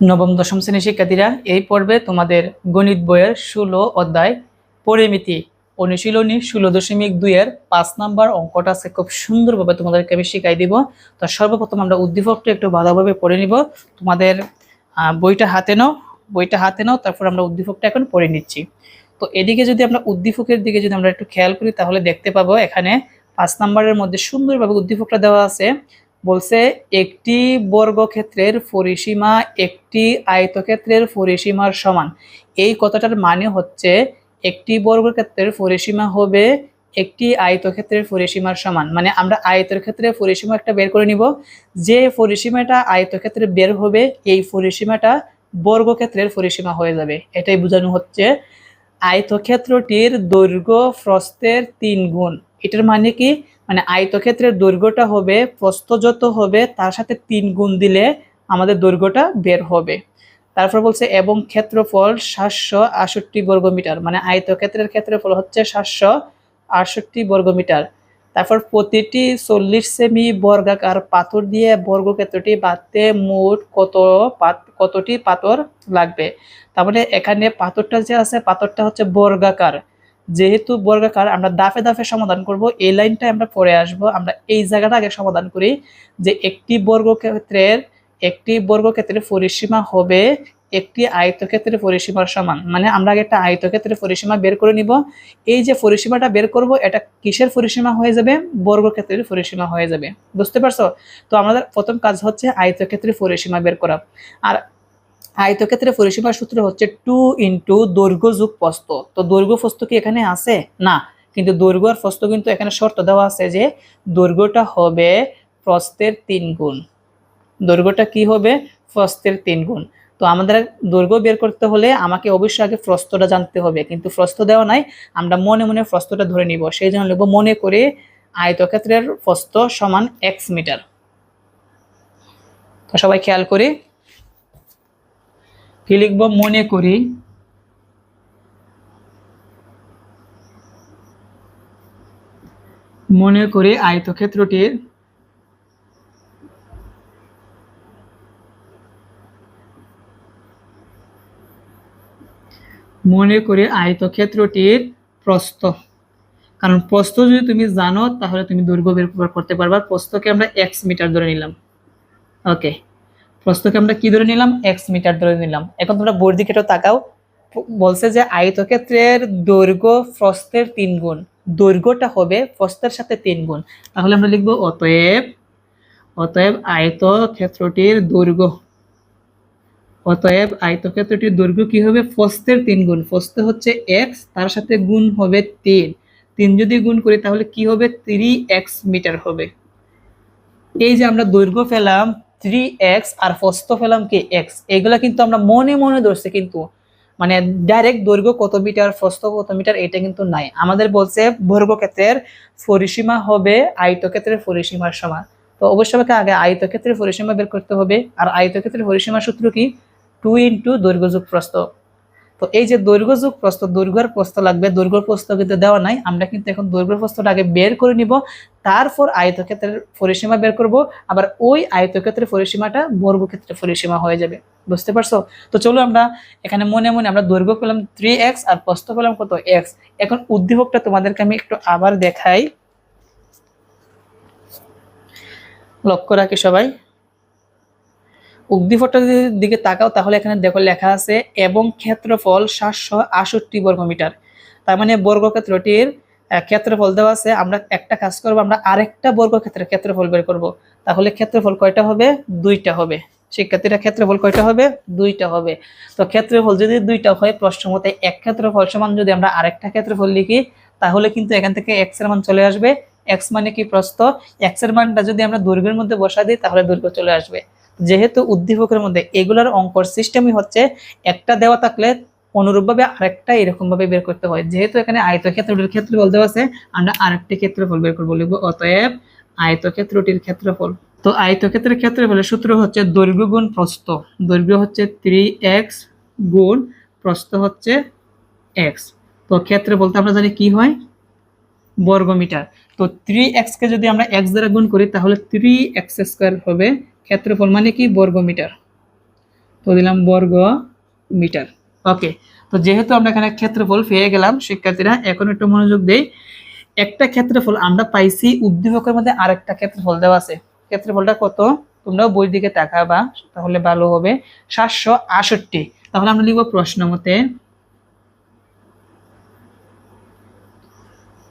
নবম, দশম শ্রেণির শিক্ষার্থীরা এই পর্বে তোমাদের গণিত বইয়ের ষোলো অধ্যায় পরিমিতি অনুশীলনী ষোলো দশমিক দুইয়ের পাঁচ নাম্বার অঙ্কটা আছে, খুব সুন্দরভাবে তোমাদেরকে আমি শিখাই দিব। তো সর্বপ্রথম আমরা উদ্দীপকটা একটু ভালোভাবে পড়ে নিব। তোমাদের বইটা হাতে নাও, বইটা হাতে নাও, তারপর আমরা উদ্দীপকটা এখন পড়ে নিচ্ছি। তো এদিকে যদি আমরা উদ্দীপকের দিকে যদি আমরা একটু খেয়াল করি, তাহলে দেখতে পাবো এখানে পাঁচ নাম্বারের মধ্যে সুন্দরভাবে উদ্দীপকটা দেওয়া আছে। বলছে, একটি বর্গক্ষেত্রের পরিসীমা একটি আয়তক্ষেত্রের পরিসীমার সমান। এই কথাটার মানে হচ্ছে, একটি বর্গক্ষেত্রের পরিসীমা হবে একটি আয়তক্ষেত্রের পরিসীমার সমান। মানে আমরা আয়তের ক্ষেত্রে পরিসীমা একটা বের করে নিব। যে পরিসীমাটা আয়তক্ষেত্রে বের হবে, এই পরিসীমাটা বর্গক্ষেত্রের পরিসীমা হয়ে যাবে। এটাই বোঝানো হচ্ছে। আয়তক্ষেত্রটির দৈর্ঘ্য প্রস্থের তিন গুণ। এটার মানে কি? মানে আয়তক্ষেত্রের দৈর্ঘ্যটা হবে প্রস্থ যত হবে, তার সাথে তিন গুণ দিলে আমাদের দৈর্ঘ্যটা বের হবে। তারপর বলছে, এবং ক্ষেত্রফল সাতশো আষট্টি বর্গমিটার মানে আয়তক্ষেত্রের ক্ষেত্রফল হচ্ছে সাতশো আটষট্টি বর্গমিটার তারপর প্রতিটি চল্লিশ সেমি বর্গাকার পাথর দিয়ে বর্গক্ষেত্রটি বাঁধতে মোট কত কতটি পাথর লাগবে? তার মানে এখানে পাথরটা যে আছে, পাথরটা হচ্ছে বর্গাকার। যেহেতু বর্গাকার আমরা দাফে দাফে সমাধান করব, এই লাইনটা আমরা পরে আসব, আমরা এই জায়গাটা আগে সমাধান করি যে একটি বর্গক্ষেত্রের একটি বর্গক্ষেত্রের পরিসীমা হবে একটি আয়তক্ষেত্রের পরিসীমার সমান। মানে আমরা আগে একটা আয়তক্ষেত্রের পরিসীমা বের করে নিব। এই যে পরিসীমাটা বের করব, এটা কিসের পরিসীমা হয়ে যাবে? বর্গক্ষেত্রের পরিসীমা হয়ে যাবে। বুঝতে পারছ? তো আমাদের প্রথম কাজ হচ্ছে আয়তক্ষেত্রের পরিসীমা বের করা। আর আয়তক্ষেত্রের পরিসীমার সূত্র হচ্ছে টু ইন্টু দৈর্ঘ্য যুগ প্রস্থ। তো দৈর্ঘ্য প্রস্থ কি এখানে আছে? না। কিন্তু দৈর্ঘ্য আর প্রস্থ কিন্তু এখানে শর্ত দেওয়া আছে যে দৈর্ঘ্যটা হবে প্রস্থের তিন গুণ। দৈর্ঘ্যটা কি হবে? প্রস্থের তিন গুণ। তো আমাদের দৈর্ঘ্য বের করতে হলে আমাকে অবশ্যই আগে প্রস্থটা জানতে হবে। কিন্তু প্রস্থ দেওয়া নাই, আমরা মনে মনে প্রস্থটা ধরে নিব। সেই জন্য লিখব মনে করে আয়তক্ষেত্রের প্রস্থ সমান এক্স মিটার তো সবাই খেয়াল করি কি লিখব? মনে করি। মনে করি আয়তক্ষেত্রটির মনে করে আয়তক্ষেত্রটির প্রস্থ। কারণ প্রস্থ যদি তুমি জানো, তাহলে তুমি দৈর্ঘ্য বের করতে পারবা। প্রস্থকে আমরা এক্স মিটার ধরে নিলাম। ওকে প্রস্থকে আমরা কি ধরে নিলাম? এক্স মিটার ধরে নিলাম। এখন তোমরা বোর্ড দিকে তাকাও। বলছে যে আয়তক্ষেত্রের দৈর্ঘ্য প্রস্থের তিন গুণ। দৈর্ঘ্যটা হবে প্রস্থের সাথে তিন গুণ। তাহলে আমরা লিখব, অতএব অতএব আয়তক্ষেত্রটির দৈর্ঘ্য। অতএব আয়তক্ষেত্রটির দৈর্ঘ্য কি হবে? ফস্তের তিন গুণ। প্রস্থ হচ্ছে এক্স তার সাথে গুণ হবে তিন। তিন যদি গুণ করি, তাহলে কি হবে? থ্রি এক্স মিটার হবে। এই যে আমরা দৈর্ঘ্য পেলাম থ্রি এক্স আর প্রস্থ ফেলাম কি এক্স এগুলা কিন্তু আমরা মনে মনে ধরছি কিন্তু। মানে ডাইরেক্ট দৈর্ঘ্য কত মিটার প্রস্থ কত মিটার, এটা কিন্তু নাই। আমাদের বলছে বর্গক্ষেত্রের পরিসীমা হবে আয়তক্ষেত্রের পরিসীমার সমান। তো অবশ্যই আমাকে আগে আয়তক্ষেত্রের পরিসীমা বের করতে হবে। আর আয়তক্ষেত্রের পরিসীমার সূত্র কি? টু ইন্টু দৈর্ঘ্য যোগ প্রস্থ। তো এই যে দৈর্ঘ্য যোগ প্রস্থ, দৈর্ঘ্যের প্রস্থ লাগবে দৈর্ঘ্য প্রস্থ কিন্তু দেওয়া নাই। আমরা কিন্তু এখন দৈর্ঘ্য প্রস্থটা আগে বের করে নিব। তারপর আয়তক্ষেত্রের পরিসীমা বের করব, আবার ওই আয়তক্ষেত্রের পরিসীমাটা বর্গক্ষেত্রের পরিসীমা হয়ে যাবে। বুঝতে পারছ? তো চলো আমরা এখানে মনে মনে আমরা দৈর্ঘ্য পেলাম থ্রি এক্স আর প্রস্থ পেলাম কত এক্স এখন উদ্দীপকটা তোমাদেরকে আমি একটু আবার দেখাই। লক্ষ্য রাখি সবাই। উদ্দীপকটার দিকে তাকাও, তাহলে এখানে দেখো লেখা আছে, এবং ক্ষেত্রফল সাতশো আষট্টি বর্গমিটার। তার মানে বর্গক্ষেত্রটির ক্ষেত্রফল দেওয়া আছে, আমরা একটা কাজ করব, আমরা আরেকটা বর্গক্ষেত্রের ক্ষেত্রফল বের করব। তাহলে ক্ষেত্রফল কয়টা হবে? দুইটা হবে। শিক্ষার্থীরা, ক্ষেত্রফল কয়টা হবে? দুইটা হবে। তো ক্ষেত্রফল যদি দুইটা হয় প্রশ্ন মতে এক ক্ষেত্রফল সমান যদি আমরা আরেকটা ক্ষেত্রফল লিখি, তাহলে কিন্তু এখান থেকে এক্সের মান চলে আসবে। এক্স মানে কি প্রস্থ? এক্সের মানটা যদি আমরা দৈর্ঘ্যের মধ্যে বসা দিই, তাহলে দৈর্ঘ্য চলে আসবে। যেহেতু উদ্দীপকের মধ্যে এগুলার অঙ্কর সিস্টেমই হচ্ছে, একটা দেওয়া থাকলে অনুরূপভাবে আরেকটা এরকম ভাবে বের করতে হয়। যেহেতু এখানে আয়তক্ষেত্রটির ক্ষেত্রফল বলতে আছে, আমরা আরেকটি ক্ষেত্রফল বের করব লিখব, অতএব আয়তক্ষেত্রটির ক্ষেত্রফল। তো আয়তক্ষেত্রের ক্ষেত্রফলের সূত্র হচ্ছে দৈর্ঘ্য গুণ প্রস্থ। দৈর্ঘ্য হচ্ছে থ্রি এক্স গুণ প্রস্থ হচ্ছে এক্স তো ক্ষেত্রে বলতে আমরা জানি কি হয়? বর্গমিটার। তো থ্রি এক্সকে যদি আমরা এক্স দ্বারা গুণ করি, তাহলে থ্রি এক্স স্কোয়ার হবে ক্ষেত্রফল মানে কি? বর্গমিটার। তো দিলাম বর্গ মিটার ওকে তো যেহেতু আমরা এখানে ক্ষেত্রফল পেয়ে গেলাম, শিক্ষার্থীরা, এখন একটু মনোযোগ দেই। একটা ক্ষেত্রফল আমরা পাইছি, উদ্দীপকের মধ্যে আরেকটা ক্ষেত্রফল দেওয়া আছে। ক্ষেত্রফলটা কত? তোমরাও বই দিকে তাকাবা, তাহলে ভালো হবে। সাতশো আষট্টি তাহলে আমরা লিখব প্রশ্ন মতে।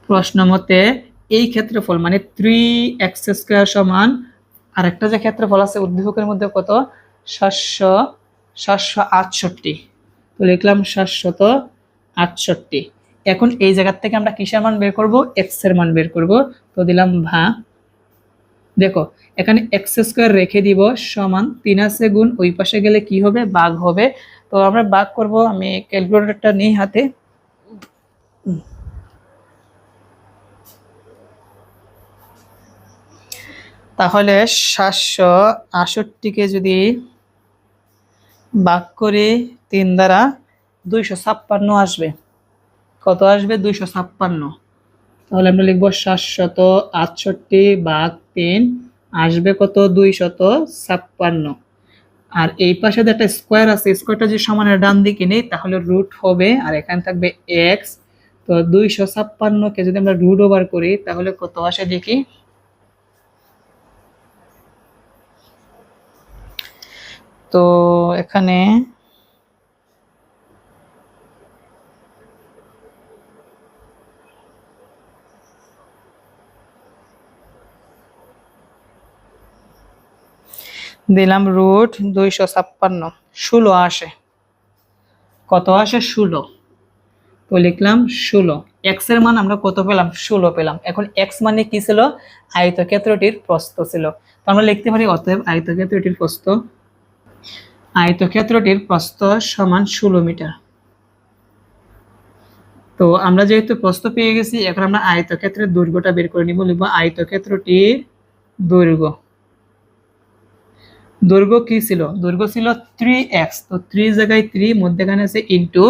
প্রশ্ন মতে, এই ক্ষেত্রফল মানে থ্রি এক্স স্কোয়ার সমান আরেকটা যে ক্ষেত্রফল আছে, উদ্দীপকের মধ্যে কত? সাতশো সাতশো আটষট্টি। তো লিখলাম সাতশত আটষট্টি। এখন এই জায়গার থেকে আমরা কিসের মান বের করব? এক্সের মান বের করব। তো দিলাম ভা। দেখো, এখানে এক্স স্কোয়ার রেখে দিব সমান তিন আছে গুণ, ওই পাশে গেলে কি হবে? বাঘ হবে। তো আমরা বাঘ করব, আমি ক্যালকুলেটরটা নিই হাতে। তাহলে সাতশো আষট্টিকে যদি ভাগ করি তিন দ্বারা দুইশো ছাপ্পান্ন আসবে। কত আসবে? দুইশো ছাপ্পান্ন। তাহলে আমরা লিখব সাতশত আটষট্টি ভাগ তিন আসবে কত? দুইশত ছাপ্পান্ন। আর এই পাশে যে একটা স্কোয়ার আছে, স্কোয়ারটা যদি সমানের ডান দিকে নেই, তাহলে রুট হবে, আর এখানে থাকবে এক্স। তো দুইশো ছাপ্পান্নকে যদি আমরা রুট ওভার করি, তাহলে কত আসে দেখি? তো এখানে দিলাম রুট দুইশো ছাপ্পান্ন। ষোলো আসে। কত আসে? ষোলো। তো লিখলাম ষোলো। এক্সের মান আমরা কত পেলাম? ষোলো পেলাম। এখন এক্স মানে কি ছিল? আয়তক্ষেত্রটির প্রস্থ ছিল। তো আমরা লিখতে পারি, অতএব আয়তক্ষেত্রটির প্রস্থ আয়তক্ষেত্রটির প্রস্থ সমান ষোলো মিটার। তো আমরা যেহেতু প্রস্থ পেয়ে গেছি, এখন আমরা আয়তক্ষেত্রের দৈর্ঘ্যটা বের করে নিব, লিখব আয়তক্ষেত্রটির দৈর্ঘ্য। দৈর্ঘ্য কি ছিল? দৈর্ঘ্য ছিল থ্রি এক্স তো থ্রি জায়গায় থ্রি মধ্যেখানে আছে ইন্টু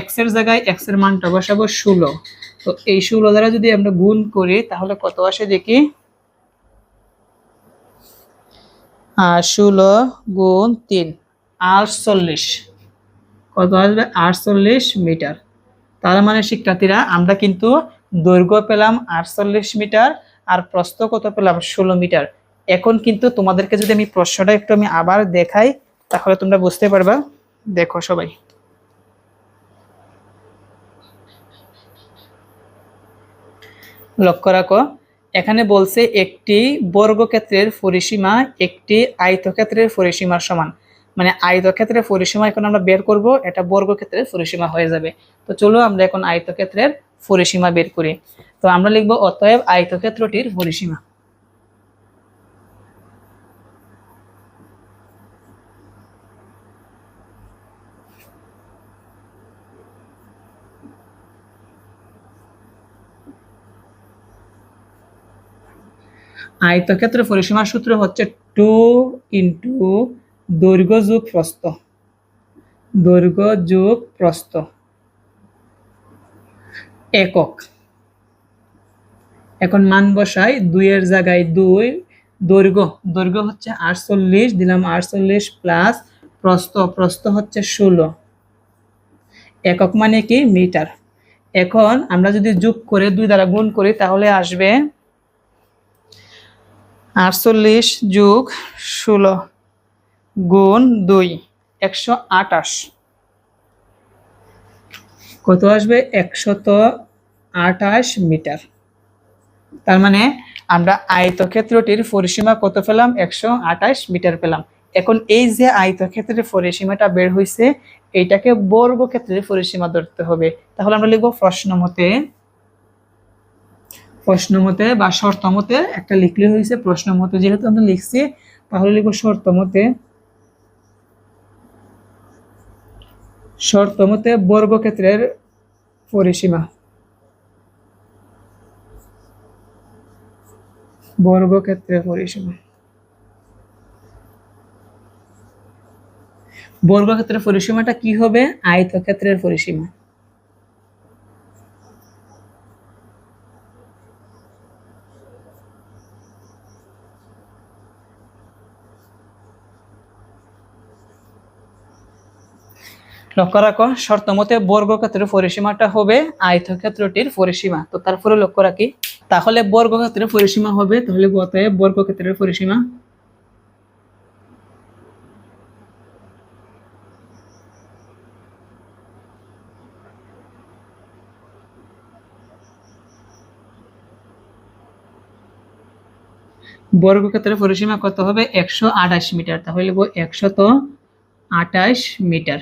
এক্সের জায়গায় এক্সের মানটা বসাবো ষোলো। তো এই ষোলো দ্বারা যদি আমরা গুণ করি, তাহলে কত আসে দেখি? ষোলো গুণ তিন, আটচল্লিশ। কত আসবে? আটচল্লিশ মিটার। তার মানে শিক্ষার্থীরা, আমরা কিন্তু দৈর্ঘ্য পেলাম আটচল্লিশ মিটার, আর প্রস্থ কত পেলাম? ষোলো মিটার। এখন কিন্তু তোমাদেরকে যদি আমি প্রশ্নটা একটু আমি আবার দেখাই, তাহলে তোমরা বুঝতে পারবা। দেখো সবাই। লক্ষ্য রাখো, এখানে বলছে একটি বর্গক্ষেত্রের পরিসীমা একটি আয়তক্ষেত্রের পরিসীমার সমান। মানে আয়তক্ষেত্রের পরিসীমা এখন আমরা বের করব, এটা বর্গক্ষেত্রের পরিসীমা হয়ে যাবে। তো চলো আমরা এখন আয়তক্ষেত্রের পরিসীমা বের করি। তো আমরা লিখব, অতএব আয়তক্ষেত্রটির পরিসীমা। আয়তক্ষেত্রের পরিসীমার সূত্র হচ্ছে টু ইন্টু দৈর্ঘ্য যোগ প্রস্থ। দৈর্ঘ্য যোগ প্রস্থ। একক। এখন মান বসাই দুইয়ের জায়গায় দুই দৈর্ঘ্য দৈর্ঘ্য হচ্ছে আটচল্লিশ, দিলাম আটচল্লিশ প্লাস প্রস্থ। প্রস্থ হচ্ছে ষোলো। একক মানে কি? মিটার। এখন আমরা যদি যোগ করে দুই দ্বারা গুণ করি তাহলে আসবে আটচল্লিশ যোগ ষোলো গুণ দুই, একশো আটাশ। কত আসবে? একশত আটাশ মিটার। তার মানে আমরা আয়তক্ষেত্রটির পরিসীমা কত পেলাম? একশো আটাশ মিটার পেলাম। এখন এই যে আয়তক্ষেত্রের পরিসীমাটা বের হয়েছে এইটাকে বর্গক্ষেত্রের পরিসীমা ধরতে হবে। তাহলে আমরা লিখব প্রশ্ন মতে প্রশ্ন মতে বা শর্ত মতে একটা লিখলে হয়েছে প্রশ্ন মতে যেহেতু আমরা লিখছি, তাহলে লিখব শর্ত মতে শর্ত মতে বর্গক্ষেত্রের পরিসীমা। বর্গক্ষেত্রের পরিসীমা। বর্গক্ষেত্রের পরিসীমাটা কি হবে? আয়তক্ষেত্রের পরিসীমা। লক্ষ্য রাখো, শর্ত মতে বর্গক্ষেত্রের পরিসীমাটা হবে আয়তক্ষেত্রটির পরিসীমা। তো তারপরে লক্ষ্য রাখি, তাহলে বর্গক্ষেত্রের পরিসীমা হবে, তাহলে অতএব বর্গক্ষেত্রের পরিসীমা বর্গক্ষেত্রের পরিসীমা কত হবে? একশো আঠাশ মিটার। তাহলে লিখব একশত আঠাশ মিটার।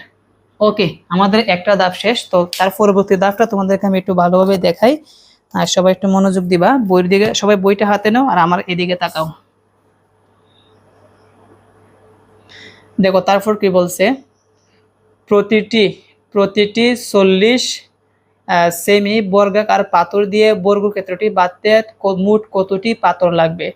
ওকে, আমাদের একটা ধাপ শেষ। তো তার পরবর্তী ধাপটা তোমাদেরকে আমি একটু ভালোভাবে দেখাই। আর সবাই একটু মনোযোগ দিবা। বইয়ের দিকে সবাই বইটা হাতে নাও আর আমার এদিকে তাকাও। দেখো, তারপর কি বলছে? প্রতিটি প্রতিটি চল্লিশ সেমি বর্গাকার পাথর দিয়ে বর্গক্ষেত্রটি বাঁধতে মোট কতটি পাথর লাগবে?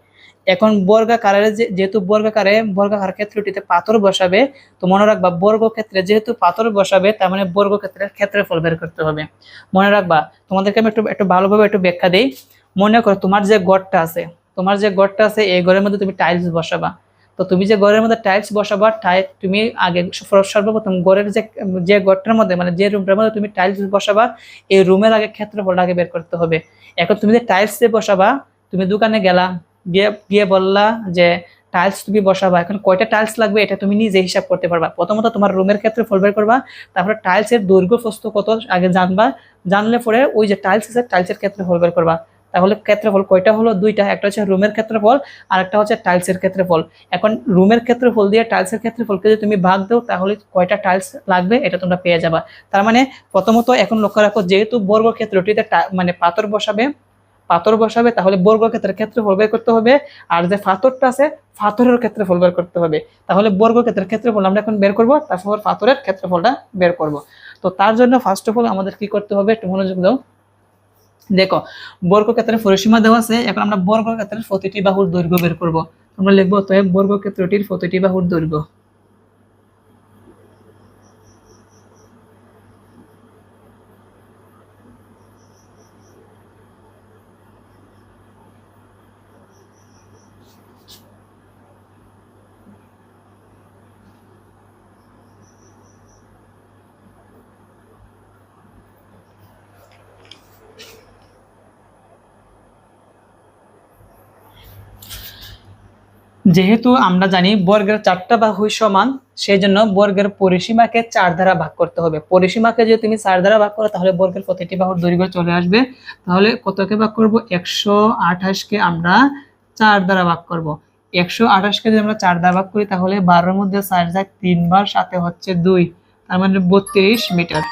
এখন বর্গাকারের যেহেতু বর্গাকারে বর্গাকার ক্ষেত্রটিতে পাথর বসাবে, তো মনে রাখবা বর্গক্ষেত্রে যেহেতু পাথর বসাবে, তার মানে বর্গক্ষেত্রের ক্ষেত্রফল বের করতে হবে। মনে রাখবা, তোমাদেরকে আমি একটু একটু ভালোভাবে একটু ব্যাখ্যা দিই। মনে করো তোমার যে গড়টা আছে, তোমার যে গড়টা আছে, এই ঘরের মধ্যে তুমি টাইলস বসাবা। তো তুমি যে ঘরের মধ্যে টাইলস বসাবা টাইল তুমি আগে সর- সর্বপ্রথম ঘরের যে যে ঘরটার মধ্যে মানে যে রুমটার মধ্যে তুমি টাইলস বসাবা, এই রুমের আগে ক্ষেত্রফলটা আগে বের করতে হবে। এখন তুমি যে টাইলস দিয়ে বসাবা, তুমি দোকানে গেলা গিয়ে গিয়ে বললা যে টাইলস তুমি বসাবা, এখন কয়টা টাইলস লাগবে এটা তুমি নিজে হিসাব করতে পারবা। প্রথমত তোমার রুমের ক্ষেত্রে ফল বের করবা, তারপরে টাইলসের দৈর্ঘ্য প্রস্থ কত আগে জানবা, জানলে পরে ওই যে টাইলস আছে টাইলসের ক্ষেত্রে ফল বের করবা। তাহলে ক্ষেত্রফল কয়টা হলো? দুইটা, একটা হচ্ছে রুমের ক্ষেত্রফল আর একটা হচ্ছে টাইলসের ক্ষেত্রফল। এখন রুমের ক্ষেত্রফল দিয়ে টাইলসের ক্ষেত্রফলকে যদি তুমি ভাগ দাও, তাহলে কয়টা টাইলস লাগবে এটা তোমরা পেয়ে যাবা। তার মানে প্রথমত এখন লক্ষ্য রাখো, যেহেতু বর্গক্ষেত্রটিতে মানে পাথর বসাবে পাথর বসাবে, তাহলে বর্গক্ষেত্রের ক্ষেত্রফল বের করতে হবে। আর যে পাথরটা আছে পাথরের ক্ষেত্রফল বের করতে হবে। তাহলে বর্গক্ষেত্রের ক্ষেত্রফল আমরা এখন বের করব, তারপর পাথরের ক্ষেত্রফলটা বের করব। তো তার জন্য ফার্স্ট অফ অল আমাদের কি করতে হবে, একটু মনোযোগ দাও। দেখো বর্গক্ষেত্রের পরিসীমা দেওয়া আছে, এখন আমরা বর্গক্ষেত্রের প্রতিটি বাহুর দৈর্ঘ্য বের করব। আমরা লিখব অতএব বর্গক্ষেত্রটির প্রতিটি বাহুর দৈর্ঘ্য। যেহেতু আমরা জানি বর্গের চারটা বাহু সমান সেই জন্য বর্গের পরিসীমাকে চার দ্বারা ভাগ করতে হবে। পরিসীমাকে যদি তুমি চার দ্বারা ভাগ করো, তাহলে বর্গের প্রতিটি বাহুর দৈর্ঘ্য চলে আসবে। তাহলে কতকে ভাগ করব? একশো আঠাশকে আমরা চার দ্বারা ভাগ করব। একশো আঠাশকে যদি আমরা চার দ্বারা ভাগ করি, তাহলে বারোর মধ্যে চার যাক তিনবার সাথে হচ্ছে দুই। তার মানে বত্রিশ মিটার।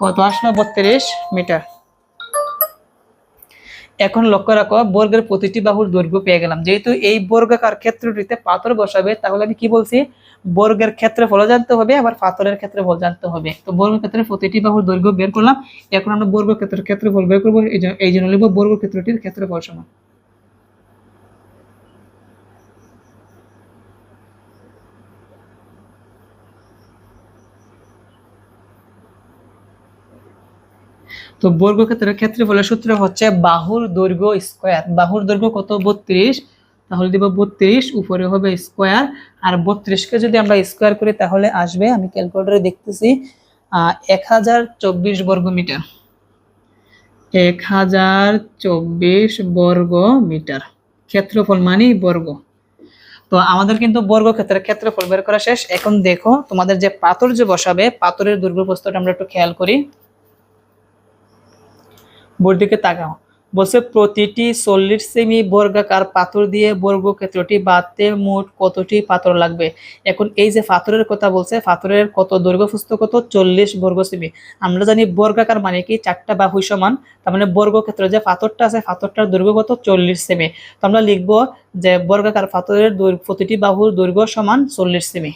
কত আসলো? বত্রিশ মিটার। এখন লক্ষ্য রাখো, বর্গের প্রতিটি বাহুর দৈর্ঘ্য পেয়ে গেলাম। যেহেতু এই বর্গাকার ক্ষেত্রটিতে পাথর বসাবে, তাহলে আমি কি বলছি? বর্গের ক্ষেত্রে ফল জানতে হবে, আবার পাথরের ক্ষেত্রে ফল জানতে হবে। তো বর্গ ক্ষেত্রে প্রতিটি বাহুর দৈর্ঘ্য বের করলাম, এখন আমরা বর্গ ক্ষেত্রের ক্ষেত্রে ফল বের করব, এই জন্য- লিখব বর্গ ক্ষেত্রটির ক্ষেত্রফল সমান। তো বর্গক্ষেত্রের ক্ষেত্রফলের সূত্র হচ্ছে বাহুর দৈর্ঘ্য স্কোয়ার বাহুর দৈর্ঘ্য কত? বত্রিশ। তাহলে দিব বত্রিশ, উপরে হবে স্কোয়ার আর বত্রিশকে যদি আমরা স্কোয়ার করি, তাহলে আসবে, আমি ক্যালকুলেটরে দেখতেছি এক হাজার চব্বিশ বর্গ মিটার। এক হাজার চব্বিশ বর্গ মিটার। ক্ষেত্রফল মানেই বর্গ। তো আমাদের কিন্তু বর্গ ক্ষেত্রের ক্ষেত্রফল বের করা শেষ। এখন দেখো, তোমাদের যে পাথর যে বসাবে, পাথরের দৈর্ঘ্য প্রস্তটা আমরা একটু খেয়াল করি। বোর্ড দিকে তাকাও। বলছে, প্রতিটি চল্লিশ সেমি বর্গাকার পাথর দিয়ে বর্গক্ষেত্রটি বাঁধতে মোট কতটি পাথর লাগবে? এখন এই যে পাথরের কথা বলছে, পাথরের কত দৈর্ঘ্য প্রস্থ কত? চল্লিশ বর্গ সেমি। আমরা জানি বর্গাকার মানে কি? চারটা বাহু সমান। তার মানে বর্গক্ষেত্র যে পাথরটা আছে, পাথরটার দৈর্ঘ্য কত? চল্লিশ সেমি। তো আমরা লিখব যে বর্গাকার পাথরের প্রতিটি বাহুর দৈর্ঘ্য সমান চল্লিশ সেমি।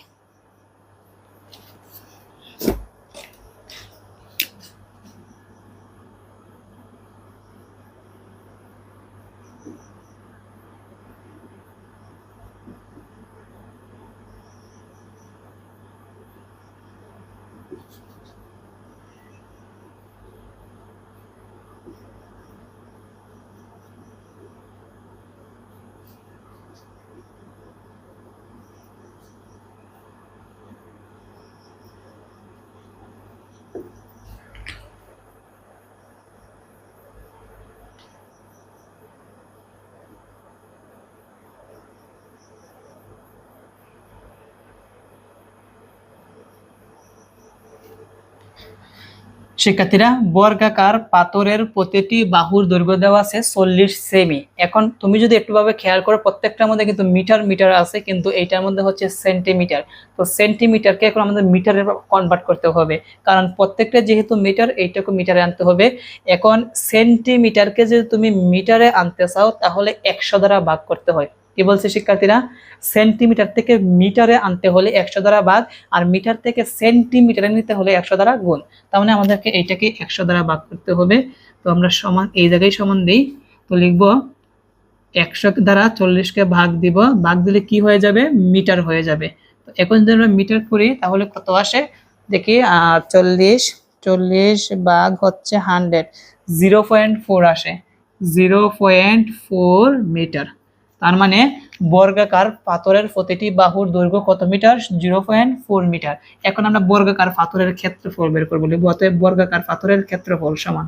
শিক্ষার্থীরা বর্গাকার পাথরের প্রতিটি বাহুর দৈর্ঘ্য দেওয়া আছে চল্লিশ সেমি। এখন তুমি যদি একটুভাবে খেয়াল করো, প্রত্যেকটার মধ্যে কিন্তু মিটার মিটার আছে, কিন্তু এইটার মধ্যে হচ্ছে সেন্টিমিটার। তো সেন্টিমিটারকে এখন আমাদের মিটারে কনভার্ট করতে হবে। কারণ প্রত্যেকটা যেহেতু মিটার, এইটাকে মিটারে আনতে হবে। এখন সেন্টিমিটারকে যদি তুমি মিটারে আনতে চাও, তাহলে একশো দ্বারা ভাগ করতে হয়। কি বলছে শিক্ষার্থীরা? সেন্টিমিটার থেকে মিটারে আনতে হলে একশো দ্বারা ভাগ আর মিটার থেকে সেন্টিমিটারে নিতে হলে একশো দ্বারা গুণ। তার মানে আমাদেরকে এইটাকে একশো দ্বারা ভাগ করতে হবে। তো আমরা সমান, এই জায়গায় সমান দিই। তো লিখব, একশো দ্বারা চল্লিশকে ভাগ দিব। ভাগ দিলে কি হয়ে যাবে? মিটার হয়ে যাবে। তো এখন যদি আমরা মিটার করি, তাহলে কত আসে? দেখি চল্লিশ চল্লিশ ভাগ হচ্ছে হান্ড্রেড জিরো পয়েন্ট ফোর আসে। জিরো পয়েন্ট ফোর মিটার তার মানে বর্গাকার পাথরের প্রতিটি বাহুর দৈর্ঘ্য কত metre? Zero point four metre. এখন আমরা বর্গাকার পাথরের ক্ষেত্রফল বের করব বর্গাকার পাথরের ক্ষেত্রফল সমান।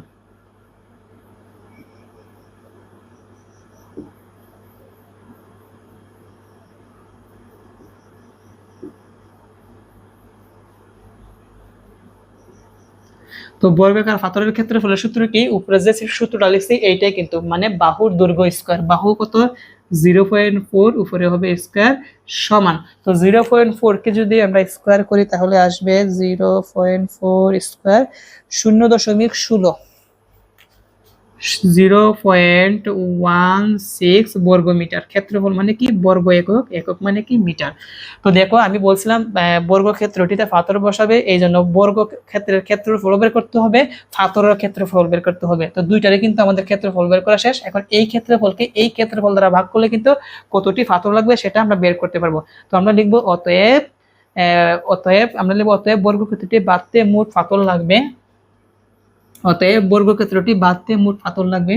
তো বর্গাকার ক্ষেত্রে ফলে সূত্র কি? উপরে যে সূত্রটা লিখছি, এইটাই কিন্তু মানে বাহুর দৈর্ঘ্য স্কোয়ার বাহু কত? জিরো পয়েন্ট ফোর উপরে হবে স্কোয়ার সমান। তো জিরো পয়েন্ট ফোরকে যদি আমরা স্কোয়ার করি, তাহলে আসবে জিরো পয়েন্ট ফোর স্কোয়ার শূন্য দশমিক ষোলো। জিরো পয়েন্ট ওয়ান সিক্স বর্গ মিটার ক্ষেত্রফল মানে কি? বর্গ একক একক মানে কি? মিটার। তো দেখো আমি বলছিলাম আহ, বর্গ ক্ষেত্রটিতে পাথর বসাবে এই জন্য বর্গ ক্ষেত্রের ক্ষেত্রফল বের করতে হবে পাথরের ক্ষেত্রফল বের করতে হবে। তো দুইটারে কিন্তু আমাদের ক্ষেত্রফল বের করা শেষ। এখন এই ক্ষেত্রফলকে এই ক্ষেত্রফল দ্বারা ভাগ করলে কিন্তু কতটি পাথর লাগবে সেটা আমরা বের করতে পারব। তো আমরা লিখব অতএব অতএব আমরা লিখব অতএব বর্গক্ষেত্রটি বাদতে মোট পাথর লাগবে অতএব বর্গক্ষেত্রটি বাদতে মোট পাথর লাগবে।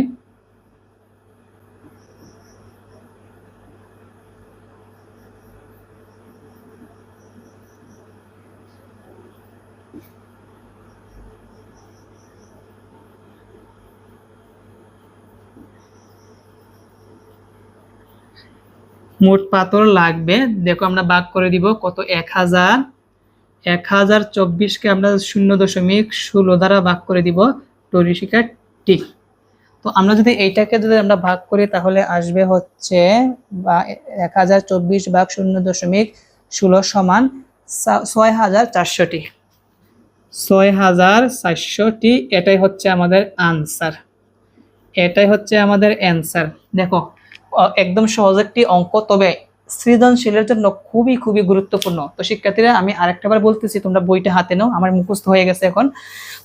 মোট পাথর লাগবে। দেখো আমরা ভাগ করে দিব কত? এক হাজার। এক হাজার চব্বিশকে আমরা শূন্য দশমিক ষোলো দ্বারা ভাগ করে দিব টরিশিকা টি। তো আমরা যদি এইটাকে যদি আমরা ভাগ করি, তাহলে আসবে হচ্ছে বা এক হাজার চব্বিশ ভাগ শূন্য দশমিক ষোলো সমান ছয় হাজার চারশোটি ছয় হাজার চারশোটি এটাই হচ্ছে আমাদের আনসার এটাই হচ্ছে আমাদের অ্যান্সার দেখো একদম সহজ একটি অঙ্ক, তবে সৃজনশীলের জন্য খুবই খুবই গুরুত্বপূর্ণ। তো শিক্ষার্থীরা, আমি আরেকটা বার বলতেছি, তোমরা বইটা হাতে নাও, আমার মুখস্থ হয়ে গেছে এখন।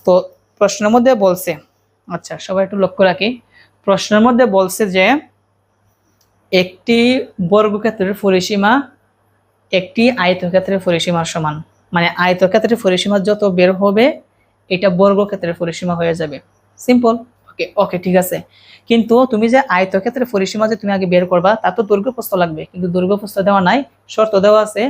তো প্রশ্নের মধ্যে বলছে আচ্ছা সবাই একটু লক্ষ্য রাখি। প্রশ্নের মধ্যে বলছে যে, একটি বর্গক্ষেত্রের পরিসীমা একটি আয়তক্ষেত্রের পরিসীমার সমান। মানে আয়তক্ষেত্রের পরিসীমা যত বের হবে, এটা বর্গক্ষেত্রের পরিসীমা হয়ে যাবে। সিম্পল। ওকে ওকে, ঠিক আছে। কিন্তু তুমি যে আয়তক্ষেত্রের পরিসীমা যে তুমি আগে বের করবা তার তো দৈর্ঘ্য লাগবে। কিন্তু দৈর্ঘ্য দেওয়া নাই, শর্ত দেওয়া আছে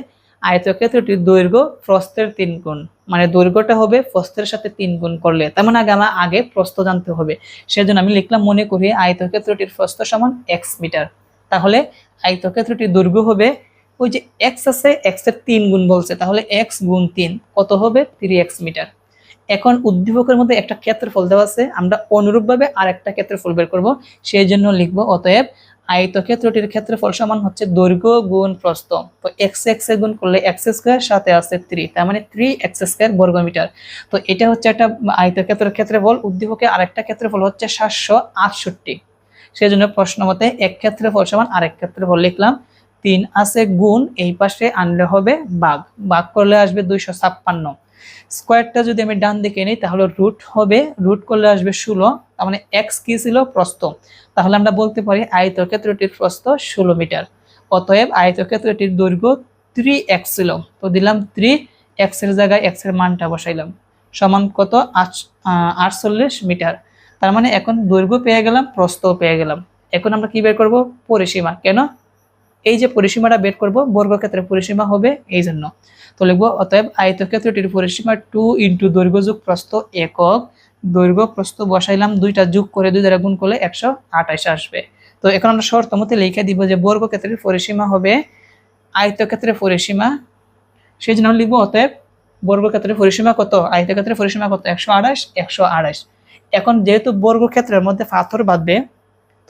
আয়তক্ষেত্রটির দৈর্ঘ্য প্রস্থের তিন গুণ। মানে দৈর্ঘ্যটা হবে প্রস্থের সাথে তিন গুণ করলে। তার মানে আগে আমার আগে প্রস্থ জানতে হবে। সেজন্য আমি লিখলাম মনে করি আয়তক্ষেত্রটির প্রস্থ সমান এক্স মিটার। তাহলে আয়তক্ষেত্রটির দৈর্ঘ্য হবে, ওই যে এক্স আছে এক্সের তিন গুণ বলছে। তাহলে এক্স গুণ তিন, কত হবে? Three x metre. এখন উদ্দীপকের মধ্যে একটা ক্ষেত্রফল দেওয়া আছে। আমরা অনুরূপভাবে আর একটা ক্ষেত্রফল বের করব সেই জন্য লিখব অতএব আয়তক্ষেত্রটির ক্ষেত্রফল সমান হচ্ছে দৈর্ঘ্য গুণ প্রস্থ। তো এক্স এক্স এ গুণ করলে এক্স স্কোয়ার সাথে আছে থ্রি তার মানে থ্রি এক্স স্কোয়ার বর্গমিটার। তো এটা হচ্ছে একটা আয়তক্ষেত্রের ক্ষেত্রফল, উদ্দীপকে আরেকটা ক্ষেত্রফল হচ্ছে সাতশো আটষট্টি। সেই জন্য প্রশ্ন মতে এক ক্ষেত্রফল সমান আরেক ক্ষেত্রফল লিখলাম, তিন আছে গুণ, এই পাশে আনলে হবে বাঘ। বাঘ করলে আসবে দুইশো ছাপ্পান্ন। স্কোয়ারটা যদি আমি ডান দিকে নিই, তাহলে রুট হবে। রুট করলে আসবে ষোলো। তার মানে এক্স কি ছিল? প্রস্থ। তাহলে আমরা বলতে পারি আয়তক্ষেত্রটির প্রস্থ ষোলো মিটার। অতএব আয়তক্ষেত্রটির দৈর্ঘ্য থ্রি এক্স ছিল। তো দিলাম থ্রি এক্সের জায়গায় এক্সের মানটা বসাইলাম। সমান কত? আট- আটচল্লিশ মিটার। তার মানে এখন দৈর্ঘ্য পেয়ে গেলাম, প্রস্থও পেয়ে গেলাম। এখন আমরা কি বের করব? পরিসীমা। কেন? এই যে পরিসীমাটা বের করব, বর্গক্ষেত্রের পরিসীমা হবে এই জন্য তো লিখব, অতএব আয়তক্ষেত্রটির পরিসীমা টু ইন্টু দৈর্ঘ্য যুগ প্রস্থ একক। দৈর্ঘ্য, প্রস্থ বসাইলাম, দুইটা যোগ করে দুই দ্বারা গুণ করলে একশো আঠাশ আসবে। তো এখন আমরা শর্ত মতে লিখে দিব যে বর্গক্ষেত্রের পরিসীমা হবে আয়তক্ষেত্রের পরিসীমা। সেই জন্য লিখব, অতএব বর্গক্ষেত্রের পরিসীমা কত? আয়তক্ষেত্রের পরিসীমা কত? একশো আঠাশ একশো আঠাশ। এখন যেহেতু বর্গক্ষেত্রের মধ্যে পাথর বাঁধবে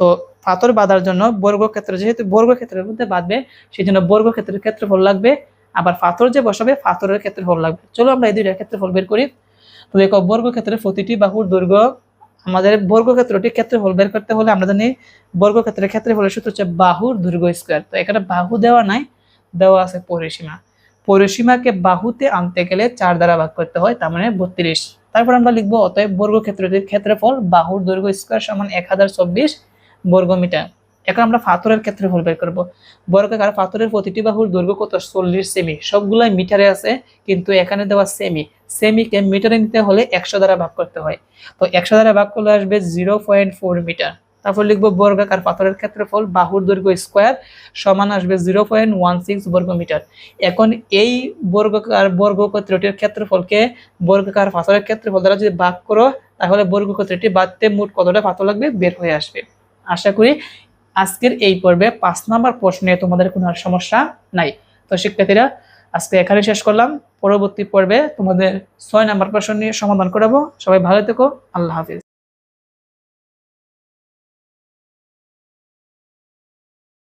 তো পাথর বাঁধার জন্য বর্গক্ষেত্র, যেহেতু বর্গক্ষেত্রের মধ্যে বাঁধবে সেই জন্য বর্গক্ষেত্রের ক্ষেত্রফল লাগবে, আবার পাথর যে বসাবে, পাথরের ক্ষেত্রফল লাগবে। চলো আমরা এই দুইটার ক্ষেত্রফল বের করি। তো দেখো, বর্গক্ষেত্রের প্রতিটি বাহুর দৈর্ঘ্য, আমাদের বর্গক্ষেত্রটি ক্ষেত্রফল বের করতে হলে আমরা জানি বর্গক্ষেত্রের ক্ষেত্রফলের সূত্র হচ্ছে বাহুর দৈর্ঘ্য স্কোয়ার। তো এখানে বাহু দেওয়া নাই, দেওয়া আছে পরিসীমা। পরিসীমাকে বাহুতে আনতে গেলে চার দ্বারা ভাগ করতে হয়, তার মানে বত্রিশ। তারপর আমরা লিখব, অতএব বর্গক্ষেত্রটির ক্ষেত্রফল বাহুর দৈর্ঘ্য স্কোয়ার সমান এক হাজার চব্বিশ বর্গমিটার। এখন আমরা পাথরের ক্ষেত্রফল বের করব। বর্গাকার পাথরের প্রতিটি বাহুর দৈর্ঘ্য কত? চল্লিশ সেমি। সবগুলাই মিটারে আছে, কিন্তু এখানে দেওয়া সেমি। সেমিকে মিটারে নিতে হলে একশো দ্বারা ভাগ করতে হয়। তো একশো দ্বারা ভাগ করলে আসবে জিরো পয়েন্ট ফোর মিটার। তারপর লিখব বর্গাকার পাথরের ক্ষেত্রফল, বাহুর দৈর্ঘ্য স্কোয়ার সমান আসবে জিরো পয়েন্ট ওয়ান সিক্স বর্গমিটার এখন এই বর্গকার বর্গক্ষেত্রটির ক্ষেত্রফলকে বর্গাকার পাথরের ক্ষেত্রফল দ্বারা যদি ভাগ করো, তাহলে বর্গক্ষেত্রটি বাদতে মোট কতটা পাথর লাগবে? বের হয়ে আসবে। আশা করি আজকের এই পর্বে পাঁচ নাম্বার প্রশ্নে তোমাদের কোনো আর সমস্যা নাই। তো শিক্ষার্থীরা, আজকে এখানে শেষ করলাম। পরবর্তী পর্বে তোমাদের ছয় নাম্বার প্রশ্ন নিয়ে সমাধান করাবো। সবাই ভালো থেকো। আল্লাহ হাফিজ।